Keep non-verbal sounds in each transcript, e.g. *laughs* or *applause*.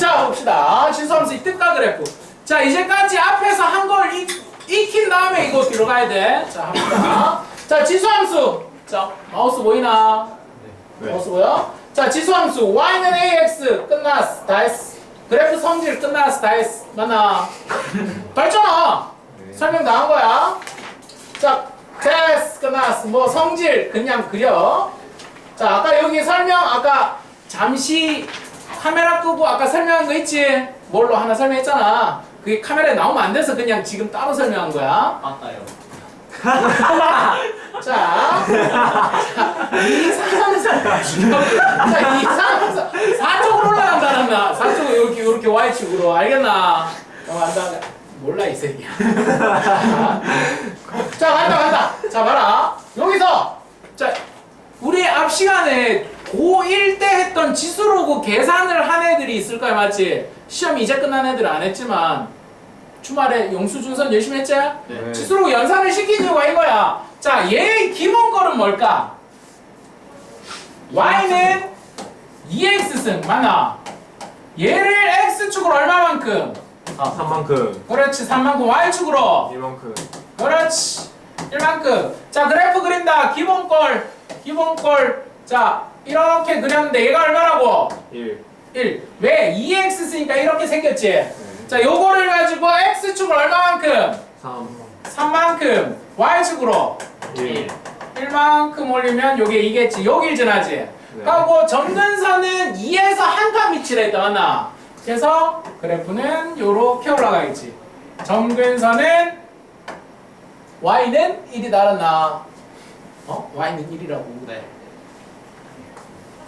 자 봅시다. 지수함수 이 뜻과 그래프. 자 이제까지 앞에서 한 걸 익힌 다음에 이거 들어가야 돼. 자 합니다. 자 지수함수. 자 마우스 보이나? 네. 마우스 보여? 자 지수함수 y는 ax 끝났어 다 했어. 그래프 성질 끝났어 다 했어. 맞나? *laughs* 봤잖아. 네. 설명 다 한 거야. 자 됐어 끝났어. 뭐 성질 그냥 그려. 자 아까 여기 설명 아까 잠시 카메라 끄고 아까 설명한 거 있지? 뭘로 하나 설명했잖아. 그게 카메라에 나오면 안 돼서 그냥 지금 따로 설명한 거야. 맞다요. *laughs* 자, 자, 이상사. 자, 이상사. 4쪽으로 올라간다는 나. 4쪽으로 이렇게, 이렇게 Y축으로. 알겠나? 어, 안다. 몰라, 이 새끼야. 자, *laughs* 간다, 간다. 자, 봐라. 여기서. 자, 우리 앞 시간에 고1 때 했던 지수로그 계산을 한 애들이 있을 거야, 맞지? 시험 이제 끝난 애들 안 했지만, 주말에 영수준선 열심히 했지? 네. 스스로 연산을 시킨 이유가 이거야. 자, 얘의 기본 거는 뭘까? y는 2x승 맞나? 얘를 x축으로 얼마만큼? 3만큼 그렇지, 3만큼 y축으로. 1만큼 그렇지, 1만큼. 자, 그래프 그린다. 기본 걸, 기본 걸. 자, 이렇게 그렸는데 얘가 얼마라고? 1 1. 왜? 2x 쓰니까 이렇게 생겼지? 자, 요거를 가지고 x축을 얼마만큼? 3 3만큼 y축으로 1 1만큼 올리면 요게 이겠지 여길 지나지 네. 하고 점근선은 2에서 한칸 위치를 했다 맞나 그래서 그래프는 요렇게 올라가겠지 점근선은 y는 1이 달았나 어? y는 1이라고 네.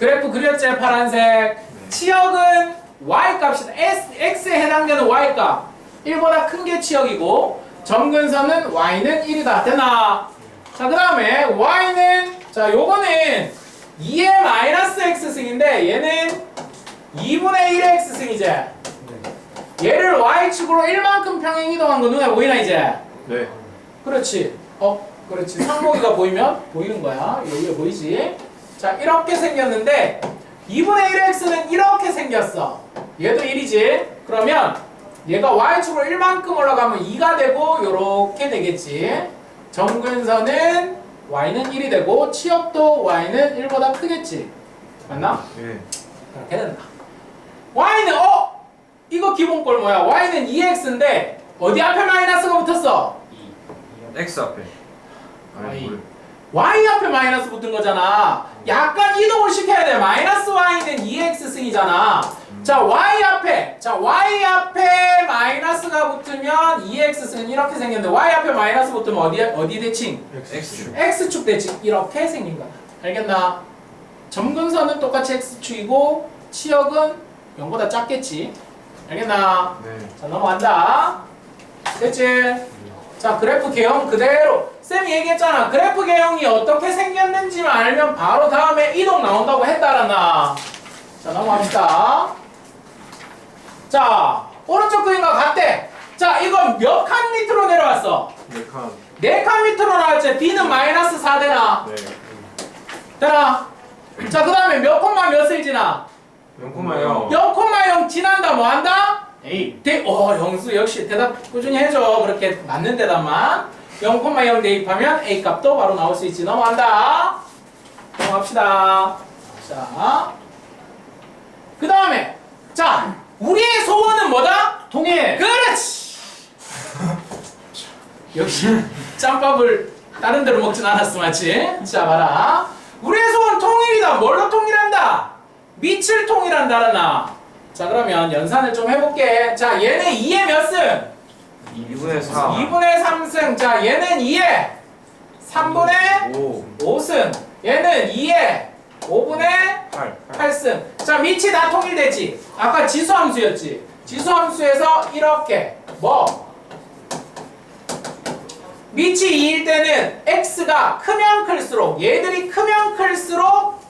그래프 그렸지 파란색 치역은 y 값이다 S, x에 해당되는 y 값 1보다 큰 게 치역이고 점근선은 y는 1이다 됐나 자 그 다음에 y는 자 요거는 2의 마이너스 x승인데 얘는 2분의 1의 x승이지 얘를 y축으로 1만큼 평행 이동한 거 눈에 보이나 이제 네 그렇지. 어, 그렇지. 상목이가 보이면 보이는 거야. 여기가 보이지? 자, 이렇게 생겼는데 2분의 1의 x는 이렇게 생겼어. 얘도 1이지? 그러면 얘가 y축으로 1만큼 올라가면 2가 되고 요렇게 되겠지. 정근선은 y는 1이 되고 치역도 y는 1보다 크겠지. 맞나? 네 그렇게 된다. y는 어? 이거 기본꼴 뭐야? y는 2x인데 어디 앞에 마이너스가 붙었어? X 앞에 Y. 아니 뭘 y 앞에 마이너스 붙은 거잖아. 약간 이동을 시켜야 돼. 마이너스 y는 2x 승이잖아. 자, y 앞에, 자, y 앞에 마이너스가 붙으면 2x 승은 이렇게 생겼는데 y 앞에 마이너스 붙으면 어디 어디 대칭? X축 x축 대칭 이렇게 생긴 거야. 알겠나? 점근선은 똑같이 x축이고 치역은 0보다 작겠지. 알겠나? 네 자, 넘어간다. 됐지? 자, 그래프 개형 그대로. 쌤이 얘기했잖아. 그래프 개형이 어떻게 생겼는지만 알면 바로 다음에 이동 나온다고 했다라나. 자, 넘어갑시다. 자, 오른쪽 그림과 같대. 자, 이건 몇 칸 밑으로 내려왔어? 4칸 네 칸 밑으로 나왔지. B는 마이너스 4되나? 네 되나? 자, 그 다음에 몇 콤마 몇을 지나? 0,0 0,0 지난다 뭐 한다? 에이, 대, 어, 영수 역시 대답 꾸준히 해줘. 그렇게 맞는 대답만. 0,0 대입하면 A 값도 바로 나올 수 있지. 넘어간다. 넘어갑시다. 자, 그 다음에 자, 우리의 소원은 뭐다? 통일. 그렇지. 역시 짬밥을 다른 데로 먹진 않았어, 맞지? 자, 봐라. 우리의 소원 통일이다. 뭘로 통일한다? 밑을 통일한다라나. 자, 그러면 연산을 좀 해볼게. 자, 얘는 2의 몇 승? 2분의 4 2분의 3승. 자, 얘는 2의 3분의 5 5승. 얘는 2의 5분의 8 8승. 자, 밑이 다 통일되지. 아까 지수함수였지. 지수함수에서 이렇게 뭐 밑이 2일 때는 x가 크면 클수록 얘들이 크면 클수록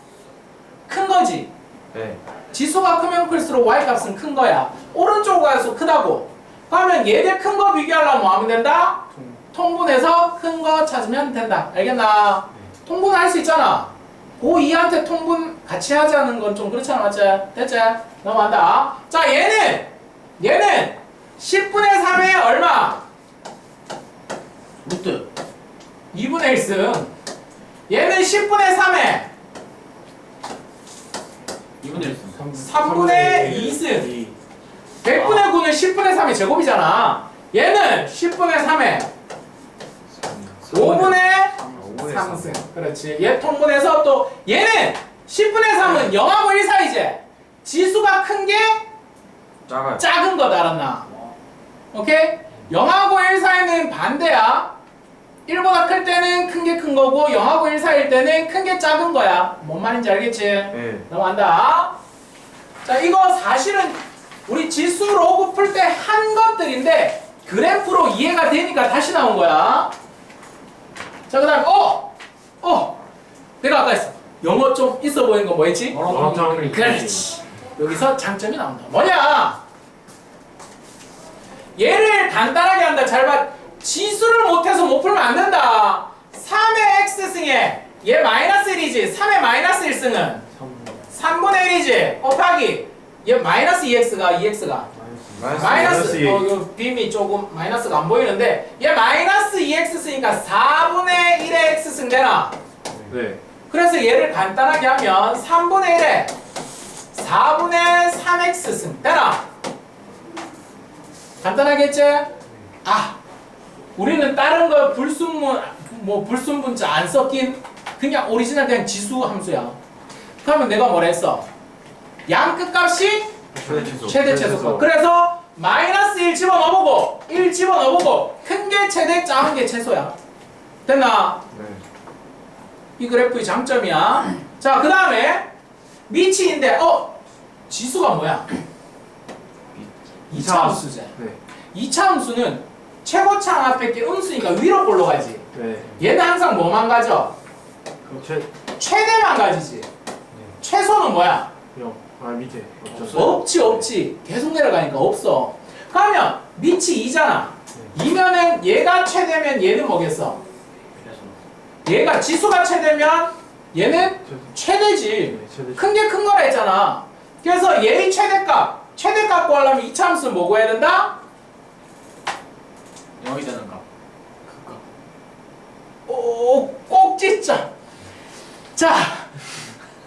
큰 거지. 네 지수가 크면 클수록 y 값은 큰 거야. 오른쪽 가서 크다고. 그러면 얘들 큰 거 비교하려면 뭐 하면 된다? 통분해서 큰 거 찾으면 된다. 알겠나? 통분할 수 있잖아. 고2한테 통분 같이 하자는 건 좀 그렇잖아 맞지? 됐지? 넘어간다 자 얘는 얘는 10분의 3에 얼마? 루트 2분의 1승 얘는 10분의 3에 2분의 1 3분의 2승 100분의 9는 10분의 3의 제곱이잖아. 얘는 10분의 3에 5분의 3승 그렇지. 얘 통분해서 또 얘는 10분의 3은 0하고 1 사이지 지수가 큰 게 작아요. 작은 거다 알았나? 오케이? 0하고 1 사이는 반대야 1보다 클 때는 큰 게 큰 거고 0하고 1 사이일 때는 큰 게 작은 거야 뭔 말인지 알겠지? 네. 넘어간다. 자, 이거 사실은 우리 지수 로그 풀 때 한 것들인데 그래프로 이해가 되니까 다시 나온 거야. 자, 그 다음에 어! 어! 내가 아까 했어. 영어 좀 있어 보이는 거 뭐였지? 원점 그렇지. 여기서 장점이 나온다. 뭐냐? 얘를 간단하게 한다. 잘 봐. 지수를 못해서 못 풀면 안 된다. 3의 x승에 얘 마이너스 1이지. 3의 마이너스 1승은 3분의 1이지. 곱하기 얘 마이너스 2x가 2x가 마이너스 어 이거 빔이 조금 마이너스가 안 보이는데 얘 마이너스 2x 쓰니까 4분의 1의 x승 되나? 네. 그래서 얘를 간단하게 하면 3분의 1에 4분의 3x 승 되나? 간단하게 했지? 아 우리는 다른 거 불순문 뭐 불순분자 안 섞인 그냥 오리지널 그냥 지수 함수야 그러면 내가 뭐라 했어? 양 끝값이 최대 최소. 최대 그래서 마이너스 1 집어넣어보고 1 집어넣어보고 큰 게 최대 작은 게 최소야 됐나? 네. 이 그래프의 장점이야. 자, 그 다음에 미치인데, 어? 지수가 뭐야? 이차 함수제. 네. 이차 함수는 최고차 앞에 게 음수니까 위로 볼로 가지. 네. 얘는 항상 뭐만 가져? 그럼 최 최대만 가지지. 최소는 뭐야? 영. 아 밑에 없죠. 없지, 없지. 계속 내려가니까 없어. 그러면 밑이 2잖아. 이면은 얘가 최대면 얘는 뭐겠어? 얘가 지수가 최대면 얘는 최대지. 네, 최대. 큰게 큰 거라 했잖아. 그래서 얘의 최대값, 최대값 구하려면 이차함수 뭐 구해야 된다? 0이 되는 값 오, 꼭지점. 자,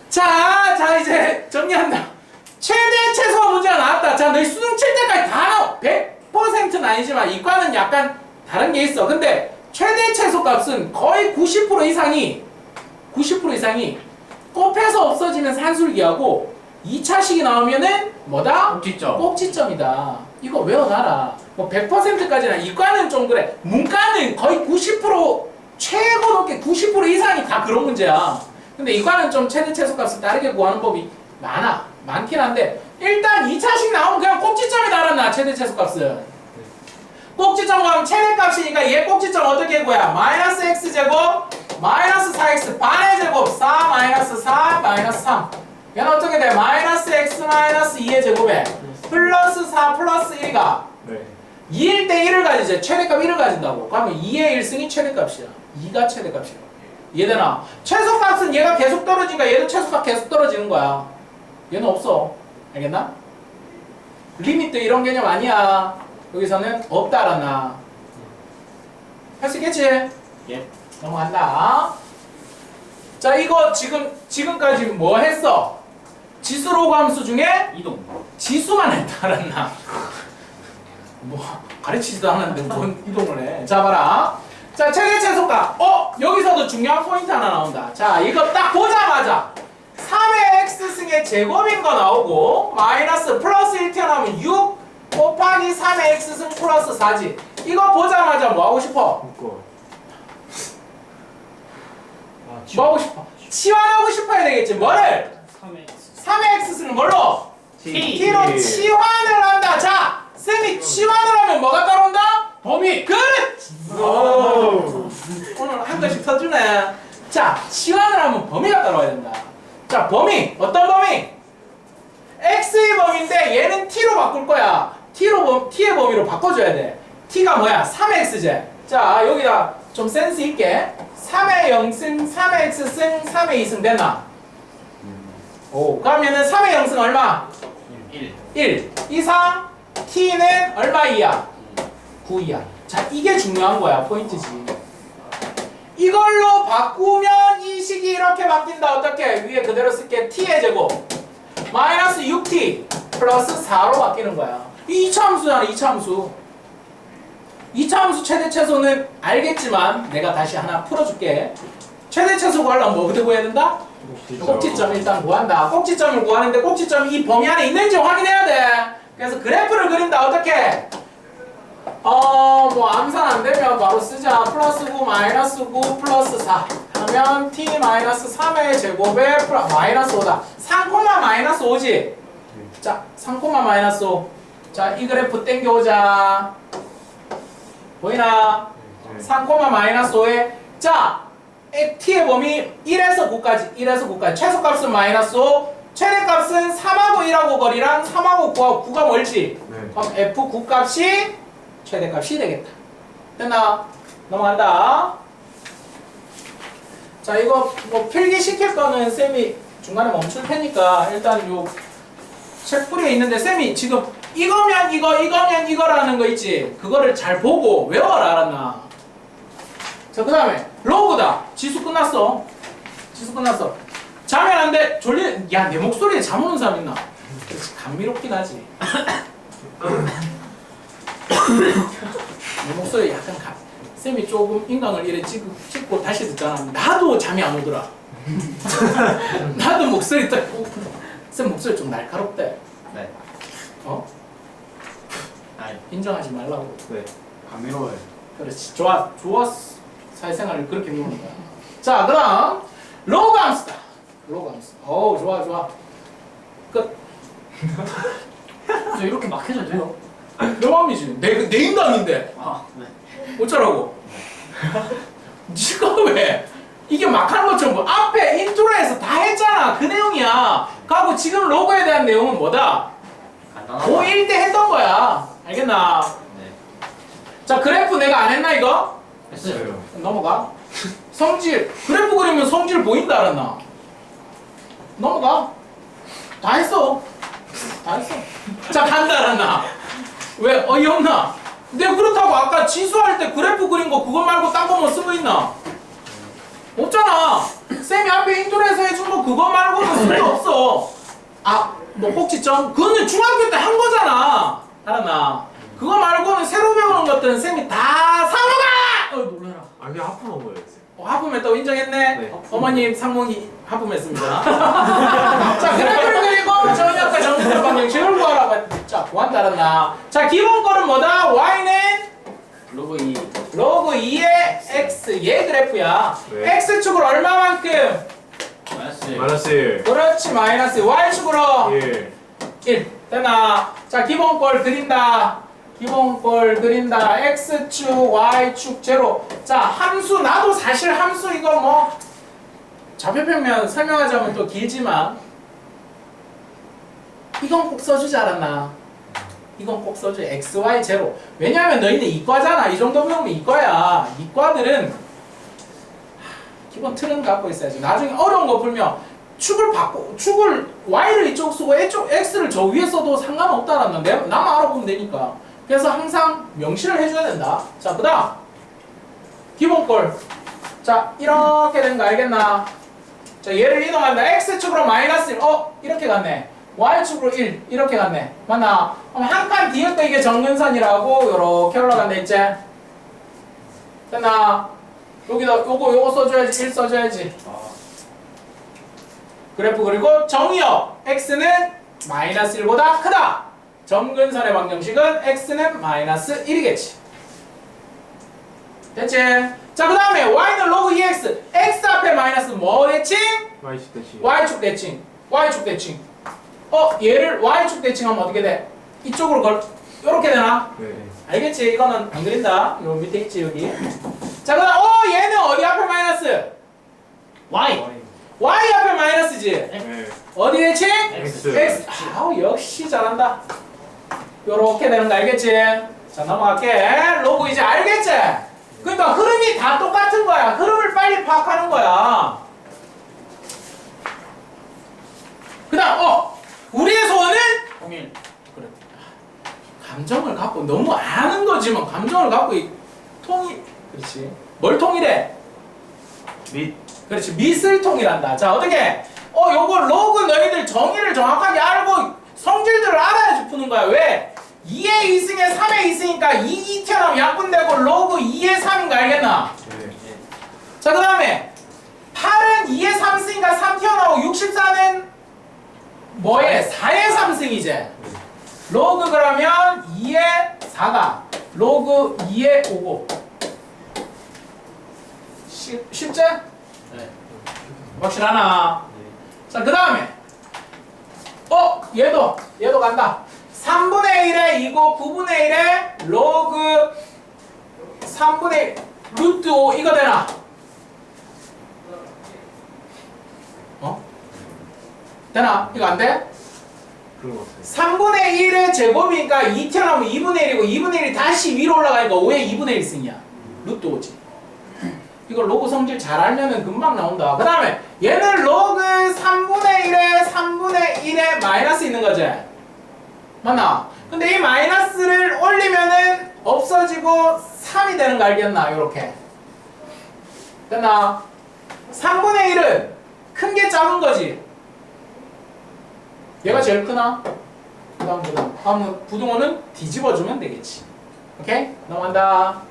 자, 자 이제 정리한다. 최대 최소 문제가 나왔다. 자, 너희 수능 칠 때까지 다 나와. 100%는 아니지만 이과는 약간 다른 게 있어. 근데 최대 최소 값은 거의 90% 이상이 90% 이상이 곱해서 없어지는 산술기하고 2차식이 나오면은 뭐다? 꼭지점 꼭지점이다. 이거 외워놔라. 뭐 100%까지는 이과는 좀 그래. 문과는 거의 90% 최고 높게 90% 이상이 다 그런 문제야. 근데 이과는 좀 최대 최소값을 다르게 구하는 법이 많아. 많긴 한데 일단 2차식 나오면 그냥 꼭지점이 달았나 최대 최소값은. 꼭지점 가면 최대값이니까 얘 꼭지점 어떻게 구해? 마이너스 x제곱 마이너스 4x 반의 제곱 4 마이너스 4 마이너스 3 얘는 어떻게 돼? 마이너스 x 마이너스 2의 제곱에 플러스 4 플러스 1이가 네. 2일 때 1을 가지지 최대값 1을 가진다고 그러면 2의 1승이 최대값이야 2가 최대값이야 이해되나? 최소값은 얘가 계속 떨어지니까 얘도 최소값 계속 떨어지는 거야 얘는 없어 알겠나? 리미트 이런 개념 아니야 여기서는 없다 알았나? 할 수 있겠지? 예 넘어간다. 자, 이거 지금 지금까지 뭐 했어? 지수로 함수 중에 이동 지수만 했다 알았나? 뭐 가르치지도 않았는데 뭔 이동을 해? 자, 봐라. 자, 최대 최소값. 어, 여기서도 중요한 포인트 하나 나온다. 자, 이거 딱 보자마자 3의 x승의 제곱인 거 나오고 마이너스 플러스 1 튀어나오면 6 곱하기 3의 x승 플러스 4지. 이거 보자마자 뭐 하고 싶어? 묶어. 뭐 하고 싶어? 치환하고 싶어야 되겠지. 뭐를? 3의 3의 x승을 뭘로? T. t로 치환을 한다. 자, 쌤이 치환을 하면 뭐가 따라온다? 범위. 그렇지. 오. 오늘 한 번씩 터주네. 자, 치환을 하면 범위가 따라와야 된다. 자, 범위. 어떤 범위? x의 범위인데 얘는 t로 바꿀 거야. t로 범, t의 범위로 바꿔줘야 돼. t가 뭐야? 3x제. 자, 여기다 좀 센스 있게 3의 0승, 3의 x승, 3의 2승 됐나? 오. 그러면은 3의 영승 얼마? 1 1 이상 t는 얼마 이하? 9 이하. 자 이게 중요한 거야 포인트지. 이걸로 바꾸면 이 식이 이렇게 바뀐다. 어떻게? 위에 그대로 쓸게. t의 제곱. 마이너스 6t 플러스 4로 바뀌는 거야. 이 2차 함수잖아 2차 함수. 2차 함수 최대 최소는 알겠지만 내가 다시 하나 풀어줄게. 최대 최소 구하려면 뭐 그대 구해야 된다? 꼭지점 일단 구한다. 꼭지점을 구하는데 꼭지점이 이 범위 안에 있는지 확인해야 돼. 그래서 그래프를 그린다. 어떻게? 어, 뭐 암산 안 되면 바로 쓰자. 플러스 9 마이너스 9 플러스 4 하면 t 마이너스 3의 제곱에 플러, 마이너스 5다. 3 코마 마이너스 5지? 자, 3 코마 마이너스 5. 자, 이 그래프 땡겨오자. 보이나? 3 코마 마이너스 5에 자 에, t의 범위 1에서 9까지 1에서 9까지. 최소값은 마이너스 5 최대값은 3하고 1하고 거리랑 3하고 9하고 9가 멀지. 네. 그럼 f9 값이 최대값이 되겠다. 됐나? 넘어간다. 자 이거 뭐 필기 시킬 거는 쌤이 중간에 멈출 테니까 일단 요 책풀이에 있는데 쌤이 지금 이거면 이거 이거면 이거라는 거 있지? 그거를 잘 보고 외워라 알았나 자 그 다음에 로그다. 지수 끝났어. 지수 끝났어. 자면 안돼. 졸리 야 내 목소리에 잠 오는 사람 있나? 그렇지 감미롭긴 하지. 내 목소리 약간 가, 쌤이 조금 인강을 이래 찍, 찍고 다시 듣잖아. 나도 잠이 안 오더라. *laughs* 나도 목소리 딱쌤 목소리 좀 날카롭대. 네. 어? 아니. 인정하지 말라고. 네. 감미로워요. 그렇지. 좋아 좋았어 사회생활을 그렇게 미는 거야. 자 그럼 로그 함수 어우 좋아 좋아. 끝. 저 이렇게 막 해도 돼요? 내 마음이지. 내, 내 인강인데. 아 네. 어쩌라고? 니가 왜 이게 막 하는 것처럼 뭐 앞에 인트로에서 다 했잖아. 그 내용이야. 그리고 지금 로그에 대한 내용은 뭐다? 간단하다. 고1 때 했던 거야. 알겠나? 네. 자 그래프 내가 안 했나 이거? 했어요 넘어가. 성질. 그래프 그리면 성질 보인다 알았나? 넘어가. 다 했어. 다 했어. 자 간다 알았나? 왜 어이없나? 내가 그렇다고 아까 지수할 때 그래프 그린 거 그거 말고 딴 거뭐 쓰고 있나? 없잖아. 쌤이 앞에 인트로에서 해준 거 그거 말고는 쓸게 없어. 아, 뭐 꼭지점? 그거는 중학교 때 한 거잖아. 알았나? 그거 말고는 새로 배우는 것들은 쌤이 다 상호가! 어, 놀래라. 아 그냥 하품한. 쌤. 어, 하품했다고 인정했네? 네. 어, 어머님 상봉이 하품했습니다. *laughs* 자, 그래프를 그리고 정역과 정수의 방정식을 구하라고. 자, 구한다 알았나? 자, 기본 거는 뭐다? y는 로그 2 로그 2의 x, 얘 그래프야. 네. x축을 얼마만큼? 마이너스 마이너스 1. 그렇지, 마이너스 y축으로 1. 1. 됐나? 자, 기본 걸 그린다. 기본 걸 그린다. x축, y축, 제로. 자, 함수, 나도 사실 함수 이거 뭐, 좌표평면 설명하자면 또 길지만, 이건 꼭 써주지 않았나? 이건 꼭 써줘. x, y, 제로. 왜냐하면 너희는 이과잖아. 이 정도 배우면 이과야. 이과들은, 하, 기본 틀은 갖고 있어야지. 나중에 어려운 거 풀면, 축을 바꿔 축을 y를 이쪽 쓰고 x를 저 위에 써도 상관없다라는 데 나만 알아보면 되니까 그래서 항상 명시를 해줘야 된다. 자 그 다음. 기본 꼴 자 이렇게 된 거 알겠나? 자 얘를 이동한다. x축으로 마이너스 1 어? 이렇게 갔네. y축으로 1 이렇게 갔네. 맞나? 그럼 한 칸 뒤에 또 이게 정근선이라고 요렇게 올라간다 있지? 됐나? 여기다 요거 요거 써줘야지. 1 써줘야지. 그래프 그리고 정의역. x는 마이너스 1보다 크다. 점근선의 방정식은 x는 마이너스 1이겠지. 됐지? 자, 그 다음에 y는 로그 2x. x 앞에 마이너스 뭐 대칭? y축 대칭. y축 대칭. 어, 얘를 y축 대칭하면 어떻게 돼? 이쪽으로 걸, 요렇게 되나? 네. 알겠지? 이거는 안 그린다. 요 밑에 있지, 여기. 자, 그 다음, 어, 얘는 어디 앞에 마이너스? Y y 앞에 마이너스지? 네. 어디 대칭? X. X. 아우 역시 잘한다. 요렇게 되는 거 알겠지? 자 넘어갈게. 로그 이제 알겠지? 그러니까 흐름이 다 똑같은 거야. 흐름을 빨리 파악하는 거야. 그 다음 어 우리의 소원은 통일. 그래. 감정을 갖고 너무 아는 거지만 감정을 갖고 이 통일 그렇지 뭘 통일해? 및 그렇지 밑을 통일한다. 자 어떻게? 어 요거 로그 너희들 정의를 정확하게 알고 성질들을 알아야지 푸는 거야. 왜? 2의 2승에 3의 2승이니까 2, 2 튀어나오면 약분되고 로그 2의 3인 거 알겠나? 네. 자 그 다음에 8은 2의 3승이니까 3 튀어나오고 64는 뭐에? 4의 3승이지. 로그 그러면 2의 4가 로그 2의 5고 쉽, 쉽지? 네. 확실하나? 자, 그 다음에 어? 얘도 얘도 간다 3분의 1에 2고 9분의 1에 로그 3분의 1 루트 5 이거 되나? 어? 되나? 이거 안 돼? 그런 것 같아요. 3분의 1의 제곱이니까 2 튀어나오면 2분의 1이고 2분의 1이 다시 위로 올라가니까 5의 2분의 1승이야 루트 5지 이거 로그 성질 잘 알면은 금방 나온다 그 다음에 얘는 로그 3분의 1에 3분의 1에 마이너스 있는 거지 맞나? 근데 이 마이너스를 올리면은 없어지고 3이 되는 거 알겠나? 요렇게 됐나? 3분의 1은 큰 게 작은 거지 얘가 제일 크나? 그 다음 그 다음 부등호는 뒤집어주면 되겠지 오케이? 넘어간다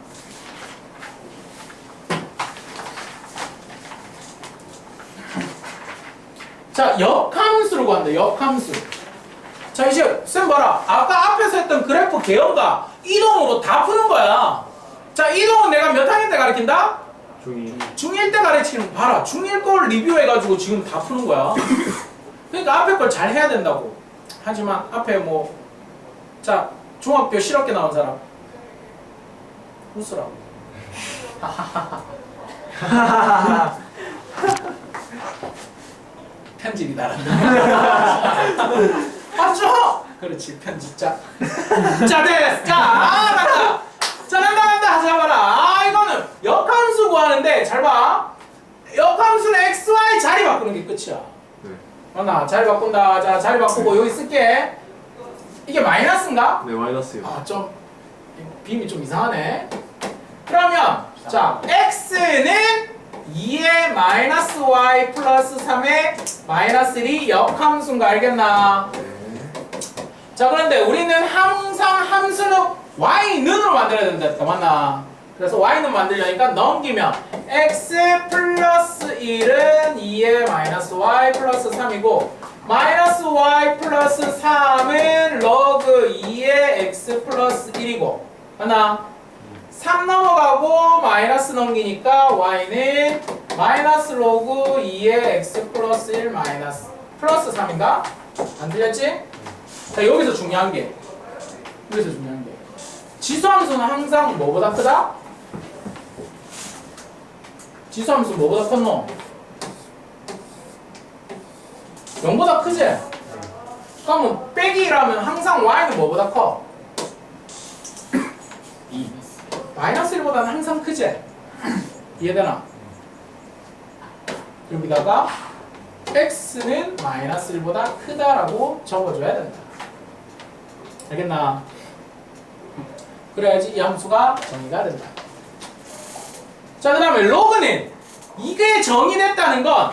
자 역함수로 구한다 역함수 자 이제 쌤 봐라. 아까 앞에서 했던 그래프 개혁가 이동으로 다 푸는 거야. 자 이동은 내가 몇 학년 때 가르친다? 중이. 중1 때 가르치는 거. 봐라. 중1 걸 리뷰해가지고 지금 다 푸는 거야. 그러니까 앞에 걸 잘 해야 된다고. 하지만 앞에 뭐 자 중학교 실업계 나온 사람. 웃으라고. *laughs* 편집이 나란다 *laughs* 맞죠? 그렇지 편집자 자 됐어 자 아, 간다 자 간다 간다 자 봐라 아 이거는 역함수 구하는데 잘 봐 역함수는 xy 자리 바꾸는 게 끝이야 네. 맞나 자리 바꾼다 자 자리 바꾸고 여기 쓸게 이게 마이너스인가? 네 마이너스요. 아좀 빔이 좀 이상하네 그러면 자 x는 2의 마이너스 y 플러스 3의 마이너스 1이 역함수인 거 알겠나? 네. 자 그런데 우리는 항상 함수는 y는으로 만들어야 된다 맞나? 그래서 y는 만들려니까 넘기면 x 플러스 1은 2의 마이너스 y 플러스 3이고 마이너스 y 플러스 3은 로그 2의 x 플러스 1이고 맞나? 3 넘어가고 마이너스 넘기니까 y는 마이너스 로그 2의 x 플러스 1 마이너스 플러스 3인가? 안 들렸지? 자 여기서 중요한 게 여기서 중요한 게 지수함수는 항상 뭐보다 크다? 지수함수 뭐보다 컸노? 0보다 크지? 그러면 빼기라면 항상 y는 뭐보다 커? 2. 마이너스 1보다는 항상 크지? 이해되나? 여기다가 x는 마이너스 1보다 크다라고 적어줘야 된다. 알겠나? 그래야지 이 함수가 정의가 된다. 자, 그 다음에 로그는 이게 정의됐다는 건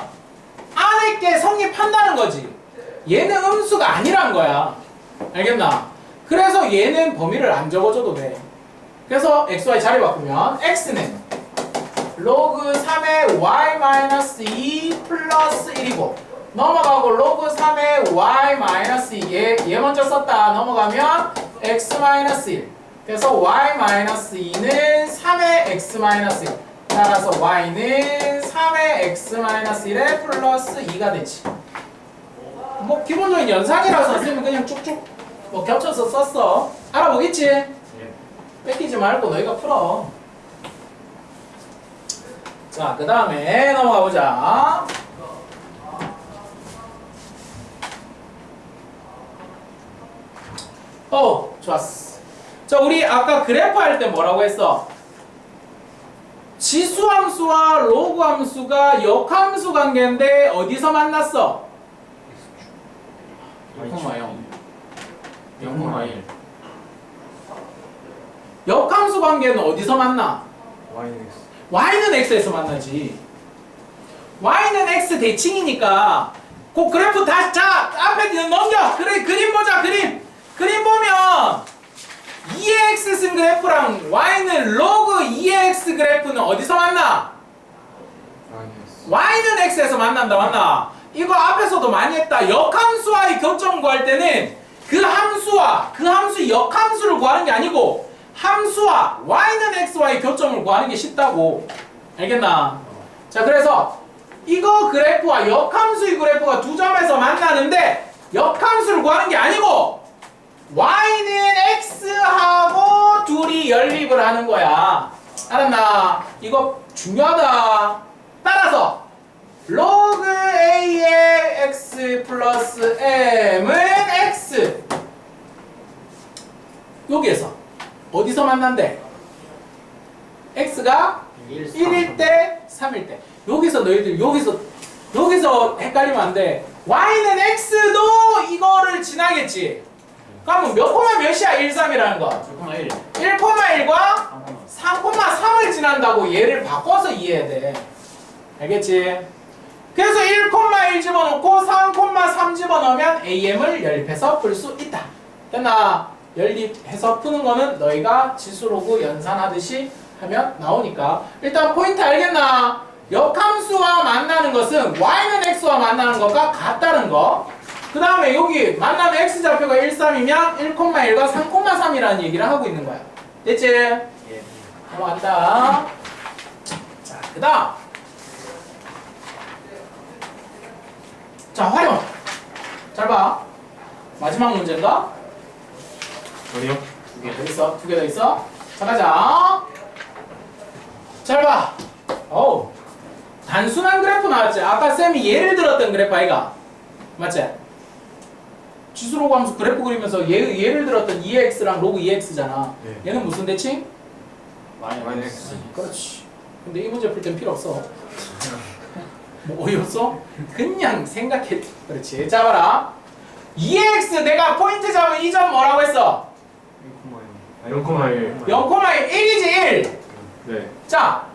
안에 게 성립한다는 거지. 얘는 음수가 아니란 거야. 알겠나? 그래서 얘는 범위를 안 적어줘도 돼. 그래서 xy 자리 바꾸면 x는 로그 3의 y 마이너스 2 플러스 1이고 넘어가고 로그 3의 y 마이너스 2 얘, 얘 먼저 썼다 넘어가면 x 마이너스 1 그래서 y 마이너스 2는 3의 x 마이너스 1 따라서 y는 3의 x 마이너스 1의 플러스 2가 되지 뭐 기본적인 연산이라서 선생님은 그냥 쭉쭉 뭐 겹쳐서 썼어 알아보겠지? 예. 뺏기지 말고 너희가 풀어. 자, 그 다음에 넘어가 보자. 어, 좋았어. 자, 우리 아까 그래프 할 때 뭐라고 했어? 지수함수와 로그함수가 역함수 관계인데 어디서 만났어? 0,0 0,1 역함수 관계는 어디서 만나? Y는 X. y는 x에서 만나지. y는 x 대칭이니까 그 그래프 다시 자 앞에 넘겨 그래 그림 보자 그림 그림 보면 2x 쓴 그래프랑 y는 로그 2x 그래프는 어디서 만나? Y는 X. x에서 만난다 맞나? 이거 앞에서도 많이 했다 역함수와의 교점 구할 때는 그 함수와 그 함수의 역함수를 구하는 게 아니고 함수와 y는 x와의 교점을 구하는 게 쉽다고 알겠나? 자 그래서 이거 그래프와 역함수의 그래프가 두 점에서 만나는데 역함수를 구하는 게 아니고 y는 x하고 둘이 연립을 하는 거야 알았나? 이거 중요하다 따라서 로그 a의 x 플러스 m은 x 여기에서 어디서 만난대? x가 1일 때, 3일 때. 여기서 너희들 여기서 여기서 헷갈리면 안 돼. y는 x도 이거를 지나겠지. 그러면 몇 코마 몇이야? 1, 3이라는 거. 1,1 1,1과 3,3을 지난다고 얘를 바꿔서 이해해야 돼. 알겠지? 그래서 1,1 집어넣고 3,3 집어넣으면 AM을 연립해서 풀 수 있다. 됐나? 연립해서 푸는 거는 너희가 지수로그 연산하듯이 하면 나오니까 일단 포인트 알겠나? 역함수와 만나는 것은 y는 x와 만나는 것과 같다는 거. 그 다음에 여기 만나는 x좌표가 1, 3이면 1,1과 3,3이라는 얘기를 하고 있는 거야. 됐지? 예. 넘어간다. 자, 그 다음. 자, 활용. 잘 봐. 마지막 문제인가? 아니요. 두 개 더 있어. 두 개 더 있어. 자, 가자. 잘 봐. 어우. 단순한 그래프 나왔지. 아까 쌤이 예를 들었던 그래프 아이가. 맞지? 지수로그 함수 그래프 그리면서 예, 예를 들었던 2x랑 로그 2x잖아. 네. 얘는 무슨 대칭? X 그렇지. 근데 이 문제 풀 땐 필요 없어. *laughs* 뭐 어이없어? 그냥 생각해. 그렇지. 잡아라. 2x 내가 포인트 잡은 이 점 뭐라고 했어? 0,1. 0,1 1이지 1. 네. 자,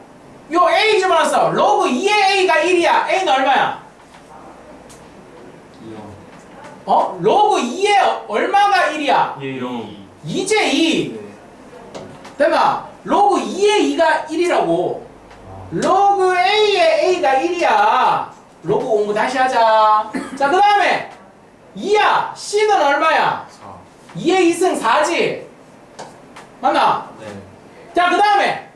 요 a 집어넣었어. 로그 2의 a가 1이야. a는 얼마야? 2요 어? 로그 2의 얼마가 1이야? 예, 0. 2제 2. 네. 됐나? 로그 2의 2가 1이라고. 로그 A의 A가 1이야. 로그 공부 다시 하자. 자, 그 다음에 2야. C는 얼마야? 4. 2의 2승 4지. 맞나? 네 자, 그 다음에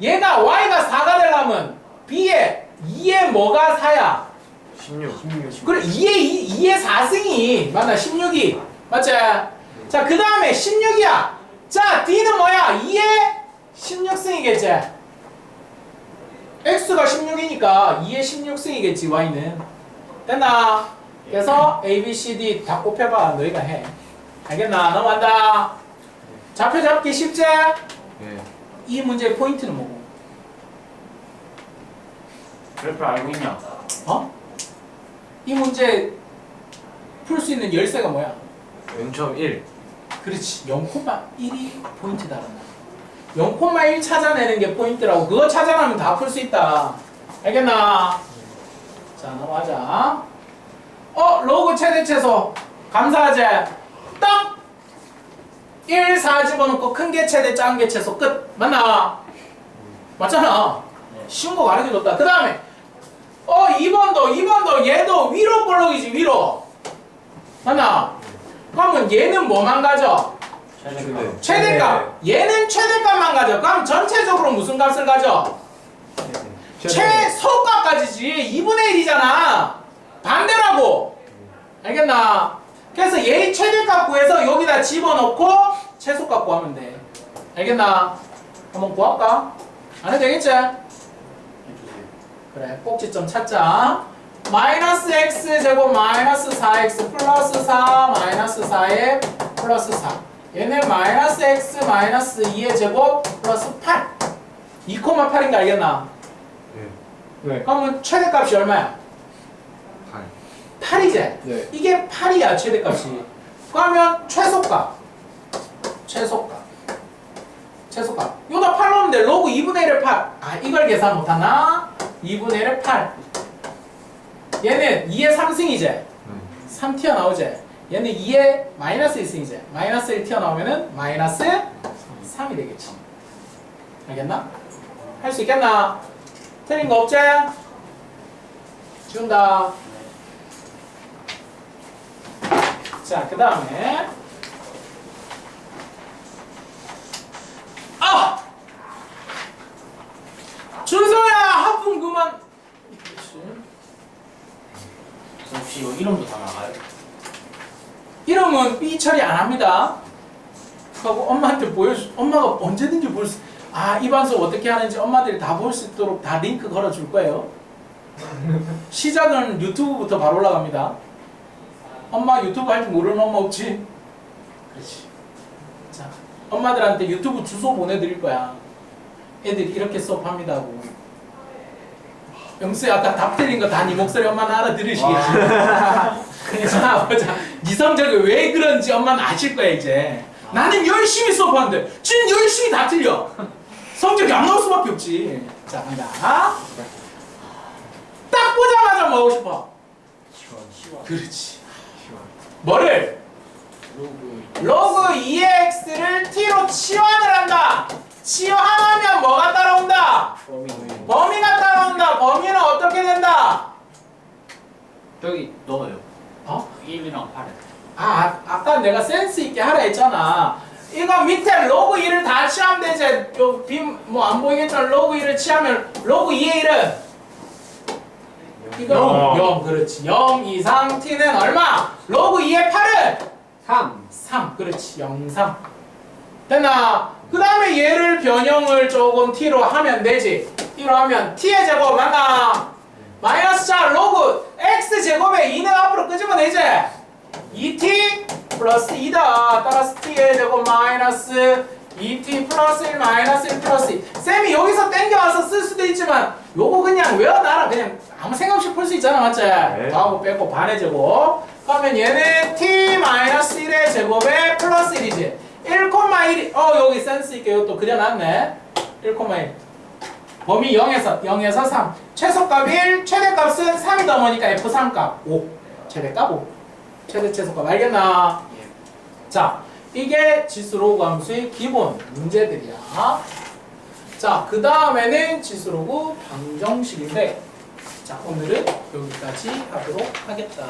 얘가 Y가 4가 되려면 B의 2의 뭐가 4야? 16. 16. 그래 2의 2, 2의 4승이 맞나? 16이. 맞지? 자, 그 다음에 16이야. 자, D는 뭐야? 2의 16승이겠지? X가 16이니까 2의 16승이겠지, Y는. 됐나? 그래서 A, B, C, D 다 곱해봐. 너희가 해. 알겠나? 넘어간다. 좌표 잡기 쉽지? 네. 이 문제의 포인트는 뭐고? 그래프를 알고 있냐? 어? 이 문제 풀 수 있는 열쇠가 뭐야? 0.1. 그렇지 0,1이 포인트다 0,1 찾아내는 게 포인트라고 그거 찾아내면 다 풀 수 있다 알겠나? 자 넘어가자 어 로그 최대 최소 감사하지 딱 1, 4 집어넣고 큰 게 최대 작은 게 최소 끝 맞나? 맞잖아 네. 쉬운 거 가르쳐줬다 그 다음에 어 2번도 2번도 얘도 위로 볼록이지 위로 맞나? 그러면 얘는 뭐만 가져? 최대값 최대값. 얘는 최대값만 가져. 그럼 전체적으로 무슨 값을 가져? 최소값 가지지. 2분의 1이잖아. 반대라고. 알겠나? 그래서 얘의 최대값 구해서 여기다 집어넣고 최소값 구하면 돼. 알겠나? 한번 구할까? 안 해도 되겠지? 그래 꼭지점 찾자 마이너스 x 제곱 마이너스 4x 플러스 4 마이너스 4에 플러스 4 얘는 마이너스 x 마이너스 2의 제곱 플러스 8 2,8인 거 알겠나? 네. 그러면 최대값이 얼마야? 8. 8이지? 네. 이게 8이야 최대값이 그러면 최소값 최소값 최소값 요다 8 넣으면 돼. 로그 2분의 1을 8 아 이걸 계산 못하나? 2분의 1을 8 얘는 2의 3승이지 3 튀어나오지 얘는 2의 마이너스 1승이지 마이너스 1 튀어나오면은 마이너스 3이 되겠지. 알겠나? 할 수 있겠나? 틀린 거 없지? 지운다. 자, 그 다음에 아! 준서야 하품 그만 그렇지. 혹시 이거 이름도 다 나가요? 이름은 삐 처리 안 합니다 하고 엄마한테 보여주 엄마가 언제든지 볼 수 아, 이 반수 어떻게 하는지 엄마들이 다 볼 수 있도록 다 링크 걸어 줄 거예요 시작은 유튜브부터 바로 올라갑니다 엄마 유튜브 할 줄 모르는 엄마 없지? 그렇지 자, 엄마들한테 유튜브 주소 보내드릴 거야 애들이 이렇게 수업합니다 하고. 영수야 아까 답 드린 거 다 네 목소리 엄마는 알아들으시겠지? *laughs* 그래서 보자 네 성적이 왜 그런지 엄마는 아실 거야 이제. 나는 열심히 수업하는데 진 열심히 다 틀려. 성적이 안 나올 수밖에 없지. 자 간다. 딱 보자마자 뭐 하고 싶어? 그렇지. 뭐를? 로그. 로그 2의 x를 t로 치환을 한다 치환하면 뭐가 따라온다? 범위 범위가 따라온다 범위는 어떻게 된다? 여기 넣어요 어? 1이랑 8에 아, 아, 아까 내가 센스 있게 하라 했잖아. 이거 밑에 로그 1을 다 취하면 되지. 요빔뭐 안 보이겠지만 로그 1을 취하면 로그 2의 1은 이거 영. 0. 그렇지. 0 이상 t는 얼마? 로그 2의 8은 3 3. 그렇지. 0, 3. 됐나? 그 다음에 얘를 변형을 조금 t로 하면 되지. t로 하면 t의 제곱 맞나? 마이너스 자 로그 x 제곱에 2는 앞으로 끄집어내지. 2t 플러스 2다. 따라서 t의 제곱 마이너스 2t 플러스 1 마이너스 1 플러스 2. 쌤이 여기서 땡겨와서 쓸 수도 있지만 요거 그냥 외워놔라. 그냥 아무 생각 없이 풀 수 있잖아. 맞지? 하고 빼고 반의 제곱. 그러면 얘는 t 마이너스 1의 제곱에 플러스 1이지. 1,1이 어 여기 센스 있게 이것도 그려놨네. 1,1. 범위 0에서 0에서 3. 최소값 1, 최대값은 3이 넘으니까 F3 값 5. 최대값 5. 최대 최소값 알겠나? 자, 이게 지수로그 함수의 기본 문제들이야. 자, 그 다음에는 지수로그 방정식인데, 자, 오늘은 여기까지 하도록 하겠다.